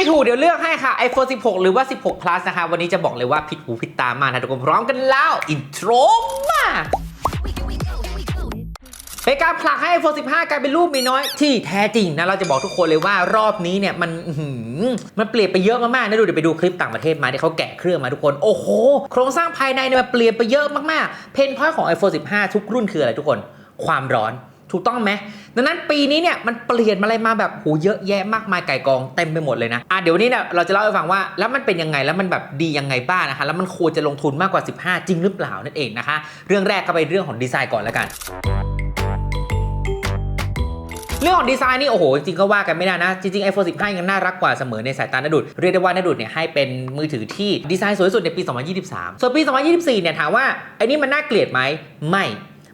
ไม่ถูกเดี๋ยวเลือกให้ค่ะ iPhone 16 หรือว่า 16 plus นะคะ วันนี้จะบอกเลยว่าผิดหูผิดตามากนะทุกคนพร้อมกันแล้ว อินโทรมาเป็นการผลักให้ iPhone 15 กลายเป็นรูปมีน้อยที่แท้จริงนะ เราจะบอกทุกคนเลยว่ารอบนี้เนี่ย มันมันเปลี่ยนไปเยอะมากๆนะดูเดี๋ยวไปดูคลิปต่างประเทศมาที่เขาแกะเครื่องมาทุกคน โอ้โห โครงสร้างภายในเนี่ยมันเปลี่ยนไปเยอะมากๆ เพนพอยของ iPhone 15 ทุกรุ่นคืออะไรทุกคน ความร้อน ถูกต้องไหมดังนั้นปีนี้เนี่ยมันเปลี่ยนมาอะไรมาแบบโหเยอะแยะมากมายไก่กองเต็มไปหมดเลยนะอะเดี๋ยววันนี้เนี่ยเราจะเล่าให้ฟังว่าแล้วมันเป็นยังไงแล้วมันแบบดียังไงบ้างนะคะแล้วมันควรจะลงทุนมากกว่า 15 จริงหรือเปล่านั่นเองนะคะ เรื่องแรกก็ไปเรื่องของดีไซน์ก่อนแล้วกันเรื่องของดีไซน์นี่โอ้โหจริงก็ว่ากันไม่ได้นะ จริงๆ iPhone 15 ยังน่ารักกว่าเสมอในสายตานดุดเรียกได้ว่านดุดเนี่ยให้เป็นมือถือที่ดีไซน์สวยที่สุดในปี 2023 ส่วนปี 2024 เนี่ยถามว่าไอ้นี่มันน่าเกลียดไหมไม่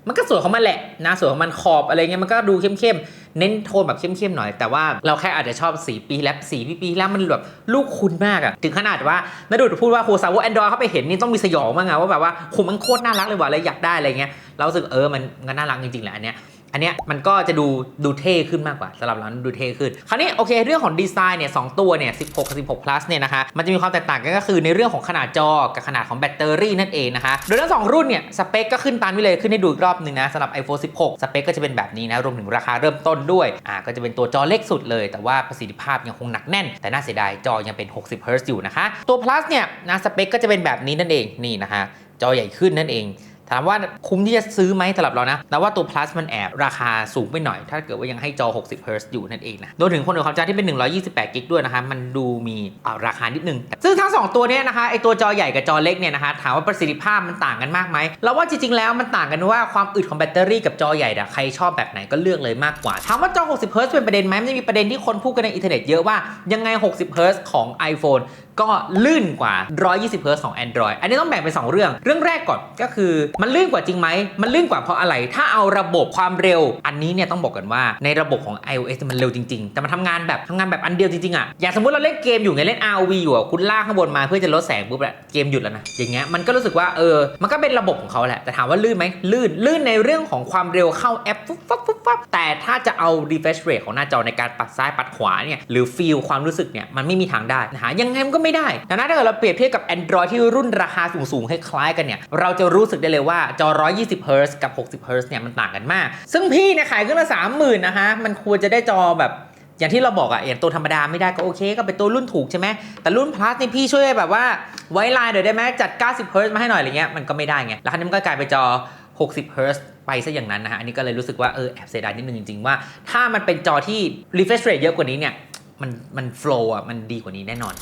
มันก็สวยของมันแหละนะสวยของมันขอบอะไรเงี้ยมันก็ดูเข้มๆ เน้นโทนแบบเข้มๆหน่อย แต่ว่าเราแค่อาจจะชอบสีปีแล้วสีปีปีแล้วมันแบบลูกคุณมากอะถึงขนาดว่านดุดพูดว่าโคซาวกแอนดรอยเขาไปเห็นนี่ต้องมีสยองมากอะว่าแบบว่าโหมันโคตรน่ารักเลยว่ะเลยอยากได้อะไรเงี้ยเราสึกเออมันก็น่ารักจริงๆแหละอันเนี้ย อันเนี้ยมันก็จะดูดูเท่ขึ้นมากกว่าสำหรับเราดูเท่ขึ้น คราวนี้โอเคเรื่องของดีไซน์เนี่ยสองตัวเนี่ย16กับ16 plus เนี่ยนะคะมันจะมีความแตกต่างกันก็คือในเรื่องของขนาดจอกับขนาดของแบตเตอรี่นั่นเองนะคะโดยทั้งสองรุ่นเนี่ยสเปคก็ขึ้นตามนี้เลยขึ้นให้ดูอีกรอบหนึ่งนะสำหรับ iPhone 16 สเปคก็จะเป็นแบบนี้นะรวมถึงราคาเริ่มต้นด้วยอ่าก็จะเป็นตัวจอเล็กสุดเลย แต่ว่าประสิทธิภาพยังคงหนักแน่น แต่น่าเสียดายจอยังเป็น 60 Hz อยู่นะคะตัว plus เนี่ยนะสเปคก็จะเป็นแบบนี้นั่นเองนี่นะคะจอใหญ่ขึ้นนั่นเอง ถามว่าคุ้มที่จะซื้อไหมสำหรับเรานะแต่ว่าตัว plus มันแอบราคาสูงไปหน่อย ถ้าเกิดว่ายังให้จอ 60 Hz อยู่นั่นเองนะรวมถึงคนอื่นความจำที่เป็น 128 กิกด้วยนะคะ มันดูมีอ่าราคานิดนึง ซึ่งทั้ง 2 ตัวเนี้ยนะคะ ไอตัวจอใหญ่กับจอเล็กเนี่ยนะคะ ถามว่าประสิทธิภาพมันต่างกันมากไหม เราว่าจริงๆ แล้วมันต่างกันว่าความอึดของแบตเตอรี่กับจอใหญ่อะใครชอบแบบไหนก็เลือกเลยมากกว่า ถามว่าจอ 60 Hz เป็นประเด็นไหมมันจะมีประเด็นที่คนพูดกันในอินเทอร์เน็ตเยอะว่ายังไง 60 Hz ของ iPhone ก็ลื่นกว่า 120 Hz ของ Android อันนี้ต้องแบ่งเป็น2เรื่อง เรื่องแรกก่อนก็คือมันลื่นกว่าจริงไหม มันลื่นกว่าเพราะอะไร ถ้าเอาระบบความเร็ว อันนี้เนี่ยต้องบอกกันว่าในระบบของ iOS มันเร็วจริงๆ แต่มันทำงานแบบทำงานแบบอันเดียวจริงๆอะ อย่างสมมติเราเล่นเกมอยู่ไงเล่น ROV อยู่อะคุณลากข้างบนมาเพื่อจะลดแสงปุ๊บอะเกมหยุดแล้วนะ อย่างเงี้ยมันก็รู้สึกว่าเออ มันก็เป็นระบบของเขาแหละ แต่ถามว่าลื่นไหมลื่น ลื่นในเรื่องของความเร็วเข้าแอปปุ๊บปั๊บปุ๊บปั๊บแต่ถ้าจะเอา refresh rate ของหน้าจอในการปัดซ้ายปัดขวาเนี่ยหรือ feel ความรู้สึกเนี่ยมันไม่มีทางได้นะฮะยังไงมันก็ไม่ได้ ดังนั้นถ้าเกิดเราเปรียบเทียบกับ Android ที่รุ่นราคาสูงๆคล้ายๆกันเนี่ย เราจะรู้สึกได้เลยว่าจอ 120 Hz กับ 60 Hz เนี่ยมันต่างกันมาก ซึ่งพี่เนี่ยขายเครื่องละ 30,000นะฮะ มันควรจะได้จอแบบอย่างที่เราบอกอะอย่างตัวธรรมดาไม่ได้ก็โอเค ก็เป็นตัวรุ่นถูกใช่ไหมแต่รุ่น plus นี่พี่ช่วยแบบว่าไว้ไลน์หน่อยได้ไหมจัด 90 Hz มาให้หน่อยอะไรเงี้ยมันก็ไม่ได้ไงแล้วคราวนี้มันก็กลายเป็นจอ 60 Hz ไปซะอย่างนั้นนะฮะ อันนี้ก็เลยรู้สึกว่าเออแอบเสียดายนิดนึงจริงๆว่า ถ้ามันเป็นจอที่ refresh rate เยอะกว่านี้เนี่ย มันมัน flow อะ มันดีกว่านี้แน่นอน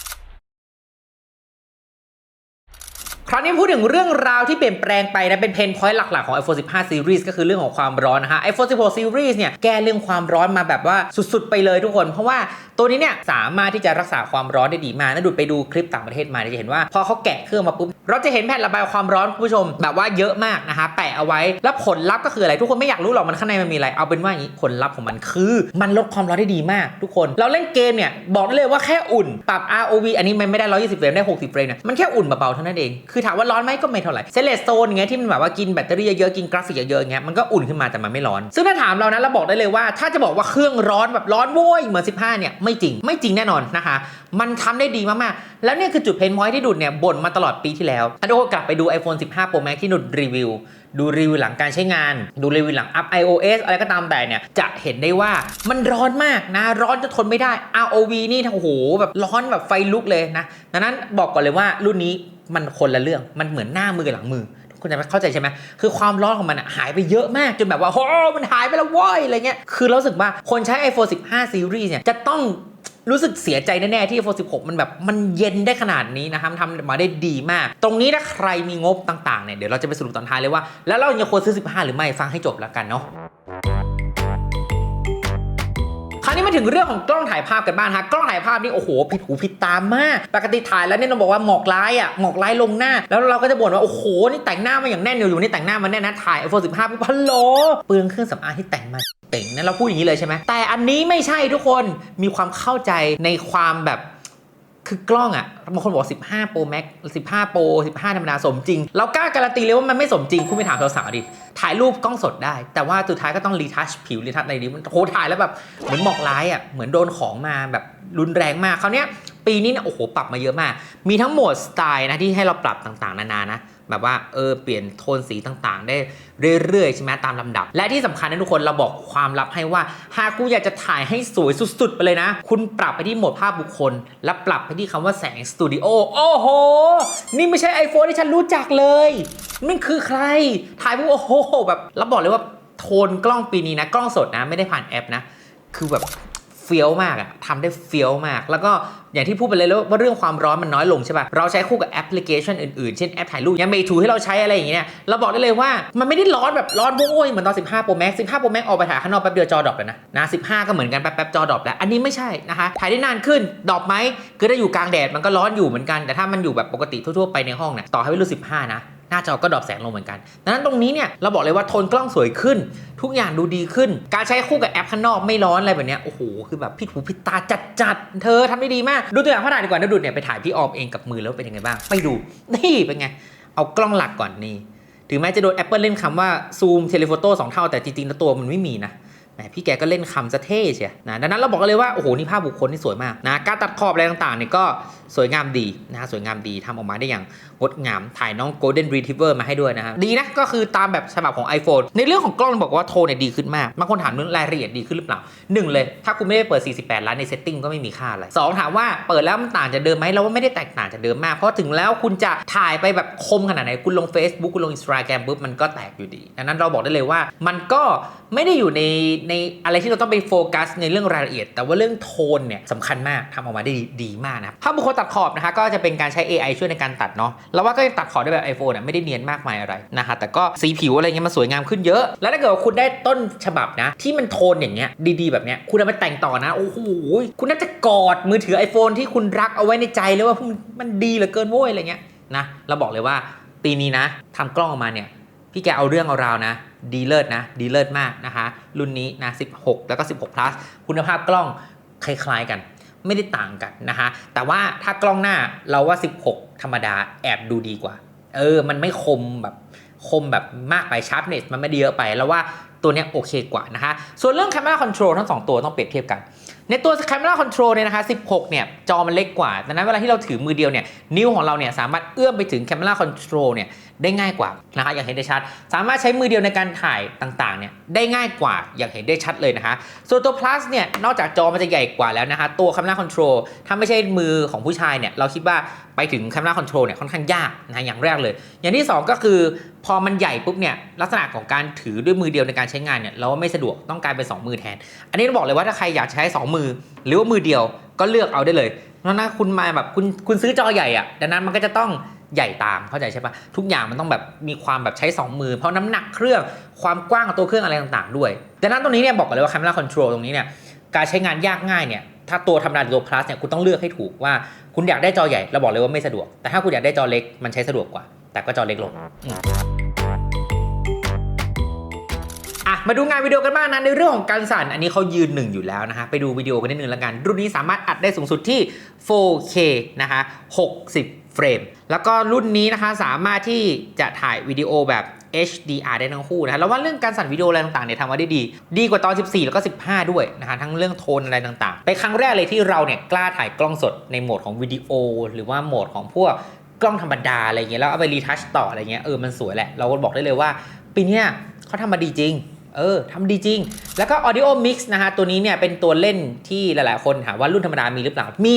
ราวนี้พูดถึงเรื่องราวที่เปลี่ยนแปลงไปนะเป็นเพนพอยต์หลักๆของ iPhone 15 Series ก็คือเรื่องของความร้อนนะฮะ iPhone 16 Series เนี่ยแก้เรื่องความร้อนมาแบบว่าสุดๆ ไปเลยทุกคน เพราะว่าตัวนี้เนี่ยสามารถที่จะรักษาความร้อนได้ดีมากนะดูไปดูคลิปต่างประเทศมาจะเห็นว่า พอเขาแกะเครื่องมาปุ๊บเราจะเห็นแผ่นระบายความร้อนคุณผู้ชม แบบว่าเยอะมากนะคะแปะเอาไว้แล้วผลลัพธ์ก็คืออะไรทุกคนไม่อยากรู้หรอกมันข้างในมันมีอะไรเอาเป็นว่าอย่างนี้ผลลัพธ์ของมันคือ มันลดความร้อนได้ดีมาก ทุกคน เราเล่นเกมเนี่ยบอกได้เลยว่าแค่อุ่นปรับ ROV อันนี้มันไม่ได้120เฟรมได้60เฟรมเนี่ยมันแค่อุ่นเบาๆเท่านั้นเองคือถามว่าร้อนไหมก็ไม่เท่าไหร่เซเลสโซนเงี้ยที่มันแบบว่ากินแบตเตอรี่เยอะๆกินกราฟิกเยอะๆเงี้ยมันก็อุ่นขึ้นมาแต่มันไม่ร้อน ซึ่งถ้าถามเรานะเราบอกได้เลยว่า ถ้าจะบอกว่าเครื่องร้อนแบบร้อนโว้ยเหมือน 15 เนี่ยไม่จริงไม่จริงแน่นอนนะคะมันทำได้ดีมากๆ แล้วเนี่ยคือจุดเพนพอยที่ดุดเนี่ยบ่นมาตลอดปีที่แล้วถ้าทุกคนกลับไปดู iPhone 15 Pro Max ที่ดุดรีวิว ดูรีวิวหลังการใช้งาน ดูรีวิวหลังอัพ iOS อะไรก็ตามแต่เนี่ย จะเห็นได้ว่ามันร้อนมากนะ ร้อนจนทนไม่ได้ ROV นี่โอ้โหแบบร้อนแบบไฟลุกเลยนะ ดังนั้นบอกก่อนเลยว่ารุ่นนี้ มันคนละเรื่องมันเหมือนหน้ามือกับหลังมือคุณจะเข้าใจใช่ไหมคือความร้อนของมันอะหายไปเยอะมากจนแบบว่าโอ้มันหายไปแล้วว้ยอะไรเงี้ยคือเรารู้สึกว่าคนใช้ iPhone 15 Series เนี่ยจะต้องรู้สึกเสียใจแน่ ๆ ที่ iPhone 16 มันแบบมันเย็นได้ขนาดนี้นะครับทำมาได้ดีมาก ตรงนี้ถ้าใครมีงบต่าง ๆ เนี่ย เดี๋ยวเราจะไปสรุปตอนท้ายเลยว่า แล้วเราจะควรซื้อ 15 หรือไม่ฟังให้จบแล้วกันเนาะ นี้มาถึงเรื่องของกล้องถ่ายภาพกันบ้างฮะกล้องถ่ายภาพนี่โอ้โหผิดหูผิดตามาก ปกติถ่ายแล้วเนี่ยเราบอกว่าหมอกลายอะหมอกลายลงหน้า แล้วเราก็จะบ่นว่าโอ้โหนี่แต่งหน้ามาอย่างแน่นอยู่นี่แต่งหน้ามาแน่นนะถ่าย iPhone 15ปุ๊บฮัลโหลเปลืองเครื่องสำอางที่แต่งมาเต่งนะเราพูดอย่างนี้เลยใช่ไหมแต่อันนี้ไม่ใช่ทุกคนมีความเข้าใจในความแบบ คือกล้องอะบางคนบอก15 Pro Max 15 Pro 15 ธรรมดาสมจริง เรากล้าการันตีเลยว่ามันไม่สมจริง คุณไปถามสาวๆดิ ถ่ายรูปกล้องสดได้ แต่ว่าสุดท้ายก็ต้องรีทัชผิวรีทัชอะไรนี้มันโหถ่ายแล้วแบบ เหมือนหมอกร้ายอะเหมือนโดนของมาแบบรุนแรงมากคราวเนี้ยปีนี้เนี่ยโอ้โห ปรับมาเยอะมาก มีทั้งโหมดสไตล์นะที่ให้เราปรับต่างๆ นานานะ แบบว่าเออเปลี่ยนโทนสีต่างๆ ได้เรื่อยๆใช่ไหมตามลำดับ และที่สำคัญนะทุกคนเราบอกความลับให้ว่า หากกูอยากจะถ่ายให้สวยสุดๆ ไปเลยนะ คุณปรับไปที่โหมดภาพบุคคล และปรับไปที่คำว่าแสงสตูดิโอโอ้โห นี่ไม่ใช่ iPhone ที่ฉันรู้จักเลยมันคือใคร ถ่ายปุ๊บโอ้โหแบบเราบอกเลยว่าโทนกล้องปีนี้นะ กล้องสดนะไม่ได้ผ่านแอปนะ คือแบบ เฟี้ยวมากอะทำได้เฟี้ยวมาก แล้วก็อย่างที่พูดไปเลยว่าเรื่องความร้อนมันน้อยลงใช่ปะเราใช้คู่กับแอปพลิเคชันอื่นๆ เช่นแอปถ่ายรูปยังเมทูให้เราใช้อะไรอย่างเงี้ยเราบอกได้เลยว่ามันไม่ได้ร้อนแบบร้อนโว้ยเหมือนตอน 15 Pro Max 15 Pro Max ออกไปถ่ายข้างนอกแป๊บเดียวจอดรอปเลยนะนะ15 ก็เหมือนกันแป๊บๆจอดรอปแล้วอันนี้ไม่ใช่นะคะถ่ายได้นานขึ้นดรอปไหมคือถ้าอยู่กลางแดดมันก็ร้อนอยู่เหมือนกันแต่ถ้ามันอยู่แบบปกติทั่วๆไปในห้องเนี่ยต่อให้ไม่รู้15 นะ น้าจอก็ดรอปแสงลงเหมือนกันดังนั้นตรงนี้เนี่ยเราบอกเลยว่าโทนกล้องสวยขึ้น ทุกอย่างดูดีขึ้น การใช้คู่กับแอปข้างนอกไม่ร้อนอะไรแบบเนี้ยโอ้โหคือแบบพิดหูพิดตาจัดจัดๆเธอทำได้ดีมาก ดูตัวอย่างพ่อถ่าดีกว่านะดูดเนี่ยไปถ่ายพี่ออมเองกับมือแล้วเป็นยังไงบ้างไปดูนี่เป็นไงเอากล้องหลักก่อนนี่ถึงแม้จะโดน Apple เล่นคำว่าซูมเทเลโฟโต้สองเท่าแต่จริงๆแล้วตัวมันไม่มีนะ แหมพี่แกก็เล่นคำซะเท่เชียนะดังนั้นเราบอกกันเลยว่า โอ้โห นี่ภาพบุคคลที่สวยมากนะการตัดขอบอะไรต่างๆเนี่ยก็สวยงามดีนะสวยงามดีทำออกมาได้อย่างงดงามถ่ายน้อง Golden Retriever มาให้ด้วยนะฮะดีนะ ก็คือตามแบบฉบับของ iPhone ในเรื่องของกล้องบอกว่าโทนเนี่ยดีขึ้นมากบางคนถามเรื่องรายละเอียดดีขึ้นหรือเปล่าหนึ่งเลยถ้าคุณไม่ได้เปิด 48 ล้านในเซตติ้งก็ไม่มีค่าอะไรสองถามว่าเปิดแล้วมันต่างจากเดิมไหมเราว่าไม่ได้แตกต่างจากเดิมมากเพราะถึงแล้วคุณจะถ่ายไปแบบคมขนาดไหนคุณลง Facebook คุณลง Instagram ปุ๊บมันก็แตกอยู่ดีดังนั้นเราบอกได้เลยว่ามันก็ไม่ได้อยู่ในในอะไรที่เราต้องไปโฟกัสในเรื่องรายละเอียด แต่ว่าเรื่องโทนเนี่ยสำคัญมากทำออกมาได้ดีดมากนะครับถ้าบุคคลตัดขอบนะคะก็จะเป็นการใช้ AI ช่วยในการตัดเนาะเราว่าก็ยังตัดขอบได้แบบ iPhone อะไม่ได้เนียนมากมายอะไรนะคะแต่ก็สีผิวอะไรเงี้ยมันสวยงามขึ้นเยอะ แล้วถ้าเกิดว่าคุณได้ต้นฉบับนะ ที่มันโทนอย่างเงี้ยดีๆแบบเนี้ยคุณเอาไปแต่งต่อนะโอ้โหคุณน่าจะกอดมือถือ iPhone ที่คุณรักเอาไว้ในใจเลยว่ามันมันดีเหลือเกินโว้ยอะไรเงี้ยนะเราบอกเลยว่าปีนี้นะทำกล้องออกมาเนี่ยพี่แกเอาเรื่องเอาราวนะ ดีเลิศนะดีเลิศมากนะคะรุ่นนี้นะ 16 แล้วก็ 16 plus คุณภาพกล้องคล้ายๆกัน ไม่ได้ต่างกันนะคะแต่ว่าถ้ากล้องหน้าเราว่า 16 ธรรมดาแอบดูดีกว่า เออ มันไม่คมแบบคมแบบมากไปชาร์ปเนสมันไม่ได้เยอะไปแล้วว่าตัวนี้โอเคกว่านะคะ ส่วนเรื่อง Camera Control ทั้ง 2 ตัวต้องเปรียบเทียบกัน ในตัว Camera Control เนี่ยนะคะ 16 เนี่ย จอมันเล็กกว่า ดังนั้นเวลาที่เราถือมือเดียวเนี่ย นิ้วของเราเนี่ยสามารถเอื้อมไปถึง Camera Control เนี่ยได้ง่ายกว่านะคะอย่างเห็นได้ชัด สามารถใช้มือเดียวในการถ่ายต่างๆเนี่ยได้ง่ายกว่าอย่างเห็นได้ชัดเลยนะคะส่วนตัว plus เนี่ยนอกจากจอมันจะใหญ่กว่าแล้วนะคะตัว Camera Control ถ้าไม่ใช่มือของผู้ชายเนี่ยเราคิดว่าไปถึง Camera Control เนี่ยค่อนข้างยากนะอย่างแรกเลย อย่างที่ 2 ก็คือ พอมันใหญ่ปุ๊บเนี่ยลักษณะของการถือด้วยมือเดียวในการใช้งานเนี่ยเราว่าไม่สะดวกต้องกลายเป็น 2 มือแทน อันนี้บอกเลยว่าถ้าใครอยากใช้ 2 มือ หรือว่ามือเดียวก็เลือกเอาได้เลยเพราะนั้นคุณมาแบบคุณคุณซื้อจอใหญ่อะดังนั้นมันก็จะต้อง ใหญ่ตามเข้าใจใช่ปะทุกอย่างมันต้องแบบมีความแบบใช้ 2 มือ เพราะน้ำหนักเครื่องความกว้างของตัวเครื่องอะไรต่างๆ ด้วยดังนั้นตรงนี้เนี่ยบอกกันเลยว่า camera control ตรงนี้เนี่ยการใช้งานยากง่ายเนี่ยถ้าตัวธรรมดาหรือตัว plus เนี่ยคุณต้องเลือกให้ถูกว่าคุณอยากได้จอใหญ่เราบอกเลยว่าไม่สะดวก แต่ถ้าคุณอยากได้จอเล็กมันใช้สะดวกกว่า แต่ก็จอเล็กลงอะมาดูงานวิดีโอกันบ้างนะในเรื่องของการสั่น อันนี้เขายืนหนึ่งอยู่แล้วนะฮะไปดูวิดีโอกันนิดนึงล้วกัน รุ่นนี้สามารถอัดได้สูงสุดที่ 4K นะคะ60 เฟรม แล้วก็รุ่นนี้นะคะสามารถที่จะถ่ายวิดีโอแบบ HDR ได้ทั้งคู่นะแล้วว่าเรื่องการสั่นวิดีโออะไรต่างๆเนี่ยทำมาได้ดี ดีกว่าตอน 14 แล้วก็ 15 ด้วยนะคะทั้งเรื่องโทนอะไรต่างๆ เป็นครั้งแรกเลยที่เราเนี่ยกล้าถ่ายกล้องสดในโหมดของวิดีโอ หรือว่าโหมดของพวกกล้องธรรมดาอะไรเงี้ยแล้วเอาไปรีทัชต่ออะไรเงี้ยเออมันสวยแหละ เราก็บอกได้เลยว่า ปีนี้เขาทำมาดีจริงเออทำดีจริง แล้วก็ Audio Mix นะฮะตัวนี้เนี่ยเป็นตัวเล่นที่หลายๆ คนถามว่ารุ่นธรรมดามีหรือเปล่ามี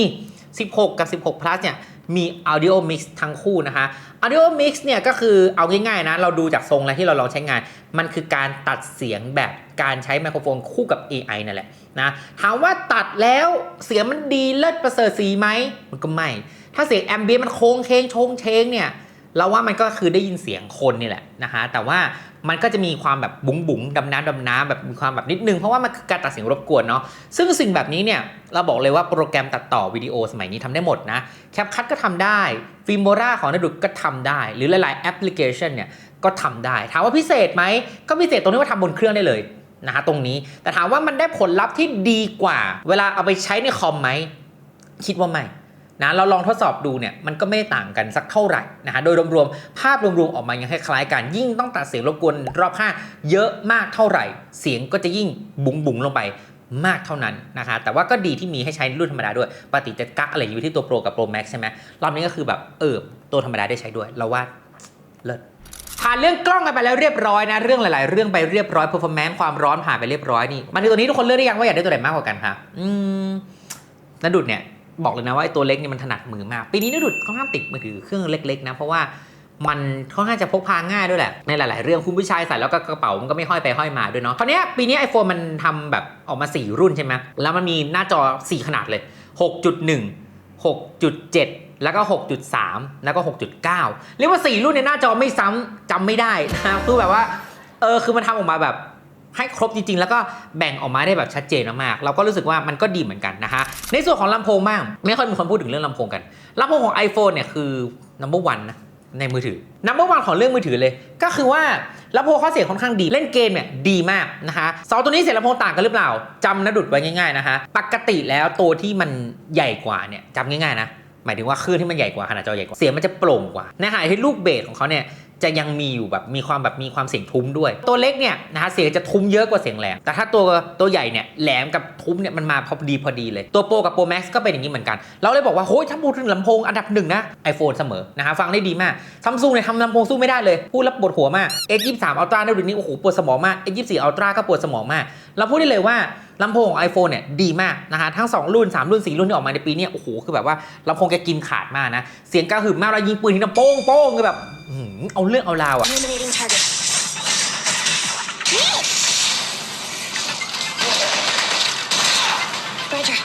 16 กับ 16 plus เนี่ยมี Audio Mix ทั้งคู่นะคะ Audio Mix เนี่ยก็คือเอาง่ายๆนะ เราดูจากทรงแล้วที่เราลองใช้งาน มันคือการตัดเสียงแบบการใช้ไมโครโฟนคู่กับ AI นั่นแหละนะถามว่าตัดแล้วเสียงมันดีเลิศประเสริฐสีไหมมันก็ไม่ ถ้าเสียงแอมเบียมันโค้งเคงชงเชงเนี่ย เราว่ามันก็คือได้ยินเสียงคนนี่แหละนะคะแต่ว่ามันก็จะมีความแบบบุ๋งบุ๋งดำน้ำดำน้ำแบบมีความแบบนิดนึง เพราะว่ามันคือการตัดเสียงรบกวนเนาะซึ่งสิ่งแบบนี้เนี่ยเราบอกเลยว่าโปรแกรมตัดต่อวิดีโอสมัยนี้ทำได้หมดนะแคปคัตก็ทำได้ฟิล์มโบราของนดุดก็ทำได้ หรือหลายๆแอปพลิเคชันเนี่ยก็ทำได้ถามว่าพิเศษไหมก็พิเศษตรงที่ว่าทำบนเครื่องได้เลยนะฮะตรงนี้แต่ถามว่ามันได้ผลลัพธ์ที่ดีกว่า เวลาเอาไปใช้ในคอมไหมคิดว่าไม่ นะเราลองทดสอบดูเนี่ยมันก็ไม่ต่างกันสักเท่าไหร่นะฮะโดยรวมๆภาพรวมๆออกมายังคล้ายๆกันยิ่งต้องตัดเสียงรบกวนรอบข้างเยอะมากเท่าไหร่ เสียงก็จะยิ่งบุ๋งบุ๋งๆลงไปมากเท่านั้นนะคะแต่ว่าก็ดีที่มีให้ใช้รุ่นธรรมดาด้วยปกติจะกักอะไรอยู่ที่ตัว Pro กับ Pro Max ใช่ไหมรอบนี้ก็คือแบบเออตัวธรรมดาได้ใช้ด้วย เราว่าเลิศผ่านเรื่องกล้องกันไปแล้วเรียบร้อยนะเรื่องหลาย ๆ เรื่องไปเรียบร้อย performance ความร้อนผ่านไปเรียบร้อยนี่มาถึงตัวนี้ทุกคนเลือกได้ยังว่าอยากได้ตัวไหนมากกว่ากันคะอืมนดุดเนี่ย บอกเลยนะว่าไอ้ตัวเล็กนี่มันถนัดมือมาก ปีนี้นดุดค่อนข้างติดมือถือเครื่องเล็กๆนะเพราะว่ามันค่อนข้างจะพกพาง่ายด้วยแหละ ในหลาย ๆ เรื่องคุณผู้ชายใส่แล้วก็กระเป๋ามันก็ไม่ห้อยไปห้อยมาด้วยเนาะคราวนี้ปีนี้ iPhone มันทำแบบออกมา 4 รุ่นใช่ไหมแล้วมันมีหน้าจอ 4 ขนาดเลย 6.1 6.7 แล้วก็ 6.3 แล้วก็ 6.9 เรียกว่า 4 รุ่นในหน้าจอไม่ซ้ำจำไม่ได้นะคือแบบว่าเออคือมันทำออกมาแบบ ให้ครบจริงๆ แล้วก็แบ่งออกมาได้แบบชัดเจนมากๆเราก็รู้สึกว่ามันก็ดีเหมือนกันนะคะในส่วนของลำโพงบ้างไม่ค่อยมีคนพูดถึงเรื่องลำโพงกันลำโพงของ iPhone เนี่ยคือ number one นะในมือถือ number one ของเรื่องมือถือเลย ก็คือว่าลำโพงข้อเสียงค่อนข้างดีเล่นเกมเนี่ยดีมากนะคะสองตัวนี้เสียงลำโพงต่างกันหรือเปล่าจำนะดุดไว้ง่ายๆนะคะปกติแล้วตัวที่มันใหญ่กว่าเนี่ยจำง่ายๆนะหมายถึงว่าคลื่นที่มันใหญ่กว่าขนาดจอใหญ่กว่าเสียงมันจะโปร่งกว่าในขณะที่ลูกเบสของเขาเนี่ย จะยังมีอยู่แบบมีความแบบมีความเสียงทุ้มด้วย ตัวเล็กเนี่ยนะคะเสียงจะทุ้มเยอะกว่าเสียงแหลม แต่ถ้าตัวตัวใหญ่เนี่ยแหลมกับทุ้มเนี่ยมันมาพอดีพอดีเลย ตัวโปรกับโปรแม็กซ์ก็เป็นอย่างนี้เหมือนกัน เราเลยบอกว่าโอ้ยถ้าพูดถึงลำโพงอันดับหนึ่งนะ iPhone เสมอนะคะฟังได้ดีมากซัมซุงเนี่ยทำลำโพงสู้ไม่ได้เลย พูดแล้วปวดหัวมาก X23 Ultra ในรุ่นนี้โอ้โหปวดสมองมาก X24 Ultra ก็ปวดสมองมาก เราพูดได้เลยว่าลำโพงของ iPhone เนี่ยดีมากนะคะทั้ง 2 รุ่น 3 รุ่น 4 รุ่นที่ออกมาในปีนี้โอ้โหคือแบบว่าลำโพงแกกินขาดมากนะเสียงกระหึ่มมากเรายิงปืนทีน้ำโป้งโป้งคือแบบ อื้อหือเอาเรื่องเอาราวอะ Eliminating target. Roger.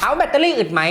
ถามว่าแบตเตอรี่อึดไหม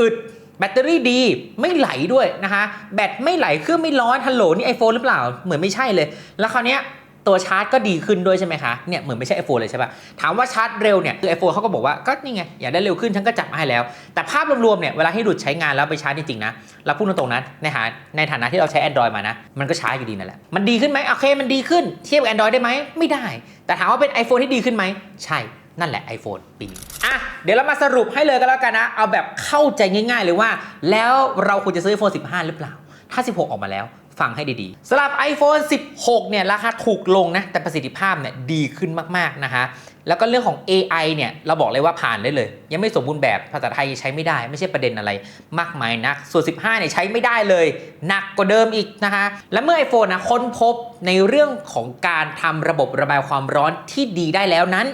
อึด แบตเตอรี่ดี ไม่ไหลด้วยนะคะ แบตไม่ไหล เครื่องไม่ร้อน ฮัลโหล นี่ iPhone หรือเปล่า เหมือนไม่ใช่เลย แล้วคราวเนี้ย ตัวชาร์จก็ดีขึ้นด้วยใช่ไหมคะ เนี่ยเหมือนไม่ใช่ iPhone เลยใช่ปะถามว่าชาร์จเร็วเนี่ยคือ iPhone เขาก็บอกว่าก็นี่ไงอยากได้เร็วขึ้นฉันก็จัดมาให้แล้ว แต่ภาพรวมๆเนี่ยเวลาที่ดูดใช้งานแล้วไปชาร์จจริงๆนะเราพูดตรงๆนะในหาในฐานะที่เราใช้ Android มานะ มันก็ช้าอยู่ดีนั่นแหละ มันดีขึ้นไหมโอเคมันดีขึ้นเทียบกับ Android ได้ไหมไม่ได้ แต่ถามว่าเป็น iPhone ที่ดีขึ้นไหมใช่นั่นแหละ iPhone ปีนี้อะเดี๋ยวเรามาสรุปให้เลยก็แล้วกันนะ เอาแบบเข้าใจง่าย ๆ เลยว่า แล้วเราควรจะซื้อ iPhone 15 หรือเปล่า ถ้า 16 ออกมาแล้ว ฟังให้ดีๆสำหรับ iPhone 16 เนี่ยราคาถูกลงนะ แต่ประสิทธิภาพเนี่ยดีขึ้นมากๆนะคะแล้วก็เรื่องของ AI เนี่ยเราบอกเลยว่าผ่านได้เลย ยังไม่สมบูรณ์แบบภาษาไทยใช้ไม่ได้ ไม่ใช่ประเด็นอะไรมากมายนัก ส่วน 15เนี่ยใช้ไม่ได้เลยหนักกว่าเดิมอีกนะคะ และเมื่อ iPhone นะค้นพบในเรื่องของการทำระบบระบายความร้อนที่ดีได้แล้วนั้น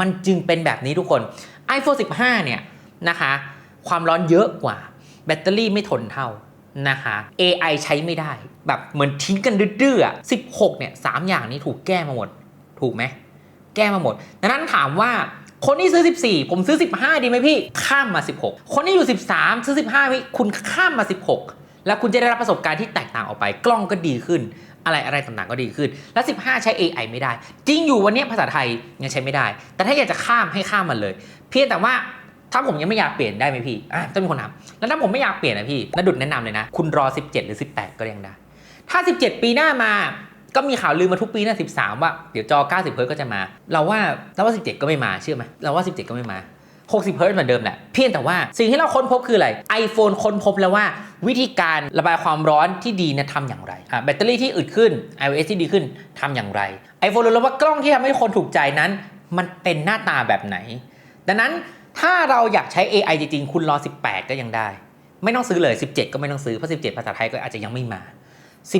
มันจึงเป็นแบบนี้ทุกคน iPhone 15 เนี่ยนะคะ ความร้อนเยอะกว่า แบตเตอรี่ไม่ทนเท่า นะคะ AI ใช้ไม่ได้ แบบเหมือนทิ้งกันดื้อๆอะ16เนี่ยสามอย่างนี้ถูกแก้มาหมด ถูกไหม แก้มาหมด ดังนั้นถามว่าคนที่ซื้อ 14 ผมซื้อ 15 ดีไหมพี่ ข้ามมา 16 คนที่อยู่ 13 ซื้อ 15พี่คุณข้ามมา 16 แล้วคุณจะได้รับประสบการณ์ที่แตกต่างออกไป กล้องก็ดีขึ้น อะไรอะไรต่างๆก็ดีขึ้น แล้ว 15 ใช้ AI ไม่ได้ จริงอยู่วันนี้ภาษาไทยยังใช้ไม่ได้ แต่ถ้าอยากจะข้ามให้ข้ามมันเลย เพียงแต่ว่า ถ้าผมยังไม่อยากเปลี่ยนได้ไหมพี่อะต้องมีคนถามแล้วถ้าผมไม่อยากเปลี่ยนนะพี่นดุดแนะนำเลยนะ คุณรอ 17 หรือ 18 ก็ยังได้ ถ้า 17 ปีหน้ามาก็มีข่าวลือมาทุกปีนะ13 ว่า เดี๋ยวจอ 90เฮิร์ตก็จะมา เราว่าเราว่า 17 ก็ไม่มาเชื่อไหมเราว่า 17 ก็ไม่มา60เฮิร์ตเหมือนเดิมแหละ เพียงแต่ว่าสิ่งที่เราค้นพบคืออะไร iPhone ค้นพบแล้วว่า วิธีการระบายความร้อนที่ดีเนี่ยทำอย่างไรอะแบตเตอรี่ที่อึดขึ้น iOS ที่ดีขึ้นทำอย่างไร iPhone รู้แล้วว่ากล้องที่ทำให้คนถูกใจนั้น มันเป็นหน้าตาแบบไหน ดังนั้น ถ้าเราอยากใช้ AI จริงๆ คุณรอ 18 ก็ยังได้ ไม่ต้องซื้อเลย 17 ก็ไม่ต้องซื้อ เพราะ 17 ภาษาไทยก็อาจจะยังไม่มา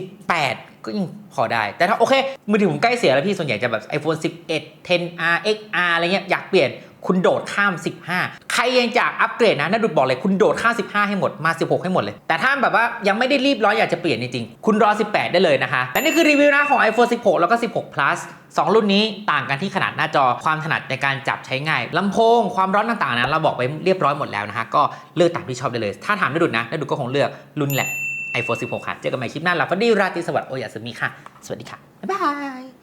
18 ก็ยังพอได้ แต่ถ้าโอเค มือถือผมใกล้เสียแล้วพี่ส่วนใหญ่จะแบบ iPhone 11 10R XR อะไรเงี้ยอยากเปลี่ยน คุณโดดข้าม 15 ใครยังจะอัปเกรดนะน่าดูบอกเลยคุณโดดข้าม 15 ให้หมดมา 16 ให้หมดเลย แต่ถ้าแบบว่ายังไม่ได้รีบร้อนอยากจะเปลี่ยนจริงๆ คุณรอ 18 ได้เลยนะคะและนี่คือรีวิวนะของ iPhone 16 แล้วก็ 16 plus สองรุ่นนี้ต่างกันที่ขนาดหน้าจอความถนัดในการจับใช้ง่ายลำโพง ความร้อนต่างๆนะเราบอกไปเรียบร้อยหมดแล้วนะคะก็เลือกตามที่ชอบได้เลย ถ้าถามนาดุดนะนาดุดก็คงเลือกรุ่นแหละ iPhone 16 ค่ะ เจอกันใหม่คลิปหน้าลาฟันดีราตรีสวัสดิ์โอยาสมีค่ะ สวัสดีค่ะ บ๊ายบาย